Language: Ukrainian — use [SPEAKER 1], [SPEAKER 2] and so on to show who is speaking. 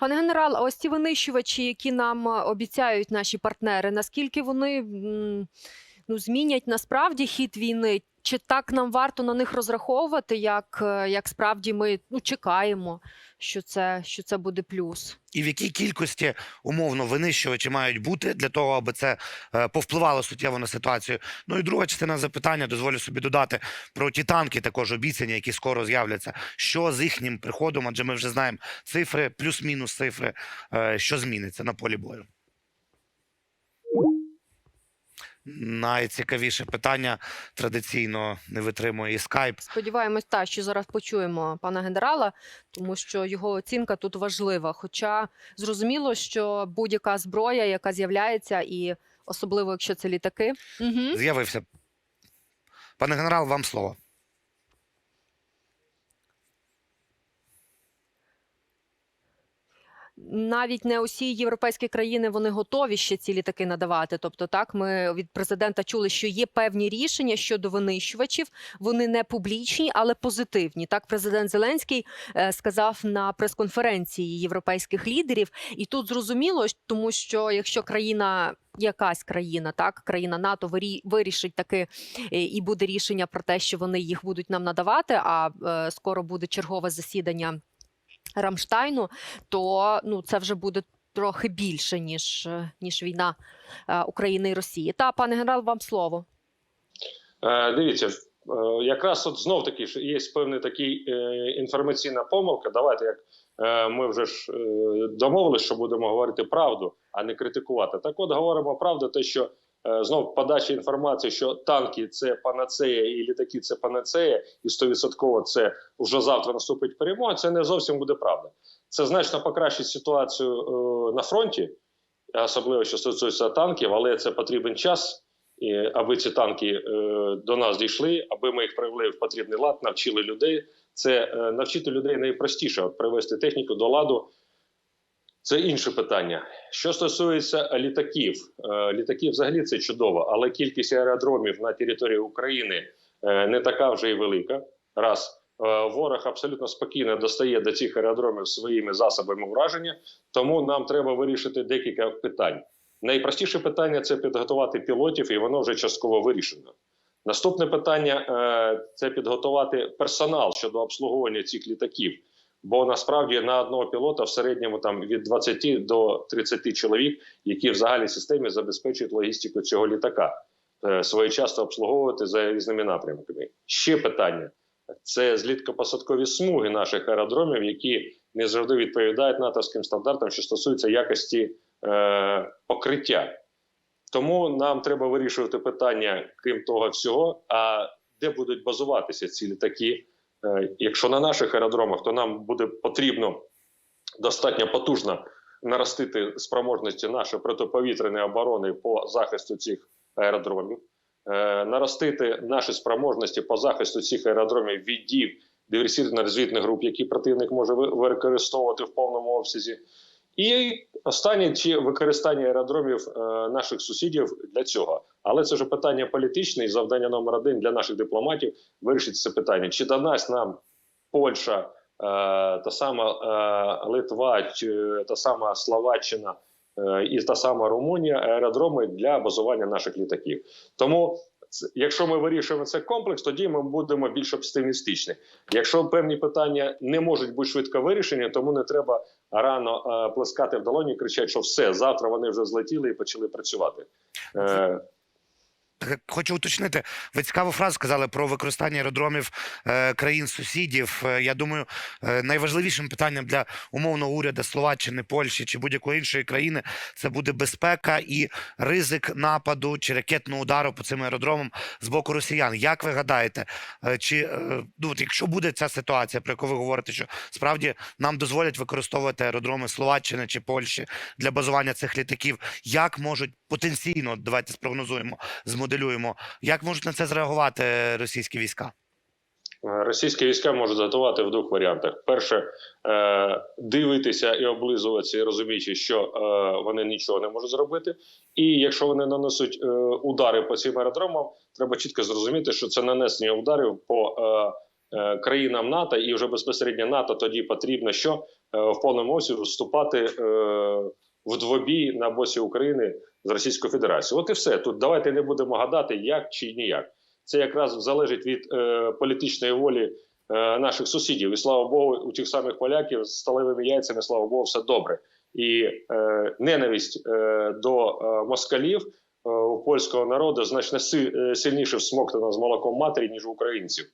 [SPEAKER 1] Пане генерал, ось ці винищувачі, які нам е, обіцяють наші партнери, наскільки вони ну, змінять насправді хід війни? Чи так нам варто на них розраховувати, як, е, як справді ми ну, чекаємо, що це, що це буде плюс?
[SPEAKER 2] І в якій кількості умовно винищувачі мають бути для того, аби це е, повпливало суттєво на ситуацію? Ну і друга частина запитання дозволю собі додати про ті танки, також обіцяні, які скоро з'являться. Що з їхнім приходом? Адже ми вже знаємо цифри, плюс-мінус цифри, е, що зміниться на полі бою. Найцікавіше питання традиційно не витримує і скайп.
[SPEAKER 1] Сподіваємось, та що зараз почуємо пана генерала, тому що його оцінка тут важлива. Хоча зрозуміло, що будь-яка зброя, яка з'являється, і особливо якщо це літаки, угу.
[SPEAKER 2] З'явився. Пане генерал, вам слово.
[SPEAKER 1] Навіть не усі європейські країни вони готові ще ці літаки надавати. Тобто, так ми від президента чули, що є певні рішення щодо винищувачів. Вони не публічні, але позитивні. Так, президент Зеленський е, сказав на прес-конференції європейських лідерів, і тут зрозуміло, тому що якщо країна. Якась країна, так країна НАТО вирі- вирішить таки е, і буде рішення про те, що вони їх будуть нам надавати. А е, скоро буде чергове засідання Рамштайну, то ну це вже буде трохи більше ніж, е, ніж війна е, України і Росії. Та пане генерал, вам слово.
[SPEAKER 3] Е, Дивіться, е, якраз от знов таки що є певна такий інформаційна помилка. Давайте, як ми вже ж домовилися, що будемо говорити правду, а не критикувати. Так, от говоримо правду, те, що знов подача інформації, що танки це панацея і літаки це панацея, і 100% це вже завтра наступить перемога. Це не зовсім буде правда. Це значно покращить ситуацію е, на фронті, особливо що стосується танків, але це потрібен час. І аби ці танки е, до нас дійшли, аби ми їх привели в потрібний лад, навчили людей. Це е, навчити людей найпростіше от привести техніку до ладу. Це інше питання. Що стосується літаків, е, літаків взагалі це чудово, але кількість аеродромів на території України е, не така вже й велика. Раз е, ворог абсолютно спокійно достає до цих аеродромів своїми засобами враження, тому нам треба вирішити декілька питань. Найпростіше питання це підготувати пілотів, і воно вже частково вирішено. Наступне питання е, це підготувати персонал щодо обслуговування цих літаків. Бо насправді на одного пілота в середньому там від 20 до 30 чоловік, які в загальній системі забезпечують логістику цього літака, е, своєчасно обслуговувати за різними напрямками. Ще питання це злітко-посадкові смуги наших аеродромів, які не завжди відповідають натовським стандартам, що стосується якості е, покриття. Тому нам треба вирішувати питання, крім того всього, а де будуть базуватися ці літаки. Е, Якщо на наших аеродромах, то нам буде потрібно достатньо потужно наростити спроможності нашої протиповітряної оборони по захисту цих аеродромів, е, наростити наші спроможності по захисту цих аеродромів від дій диверсійно-розвідних груп, які противник може ви- використовувати в повному обсязі. І останнє чи використання аеродромів е, наших сусідів для цього. Але це вже питання політичне і завдання номер один для наших дипломатів вирішити це питання. Чи додасть нам Польща, е, та сама е, Литва, та сама Словаччина і та сама Румунія аеродроми для базування наших літаків. Тому Якщо ми вирішуємо цей комплекс, тоді ми будемо більш оптимістичні. Якщо певні питання не можуть бути швидко вирішені, тому не треба рано е, плескати в долоні кричать, що все завтра вони вже злетіли і почали працювати.
[SPEAKER 2] Хочу уточнити, ви цікаву фразу сказали про використання аеродромів е, країн-сусідів. Е, я думаю, е, найважливішим питанням для умовного уряду Словаччини, Польщі чи будь-якої іншої країни це буде безпека і ризик нападу чи ракетного удару по цим аеродромам з боку росіян. Як ви гадаєте, чи ну, якщо буде ця ситуація, про яку ви говорите, що справді нам дозволять використовувати аеродроми Словаччини чи Польщі для базування цих літаків, як можуть потенційно, давайте спрогнозуємо, змоделюємо, як можуть на це зреагувати російські війська?
[SPEAKER 3] Е, Російські війська можуть готувати в двох варіантах: перше е, дивитися і облизуватися, і розуміючи, що е, вони нічого не можуть зробити. І якщо вони нанесуть е, удари по цим аеродромам, треба чітко зрозуміти, що це нанесення ударів по країнам НАТО, і вже безпосередньо НАТО тоді потрібно що в повному обсязі вступати в двобій на боці України з Російською Федерацією. От і все. Тут давайте не будемо гадати, як чи ніяк. Це якраз залежить від е, політичної волі е, наших сусідів. І слава Богу, у тих самих поляків з сталевими яйцями, слава Богу, все добре. І е, ненависть е, до е, москалів е, у польського народу значно си- е, сильніше всмоктана з молоком матері, ніж у українців.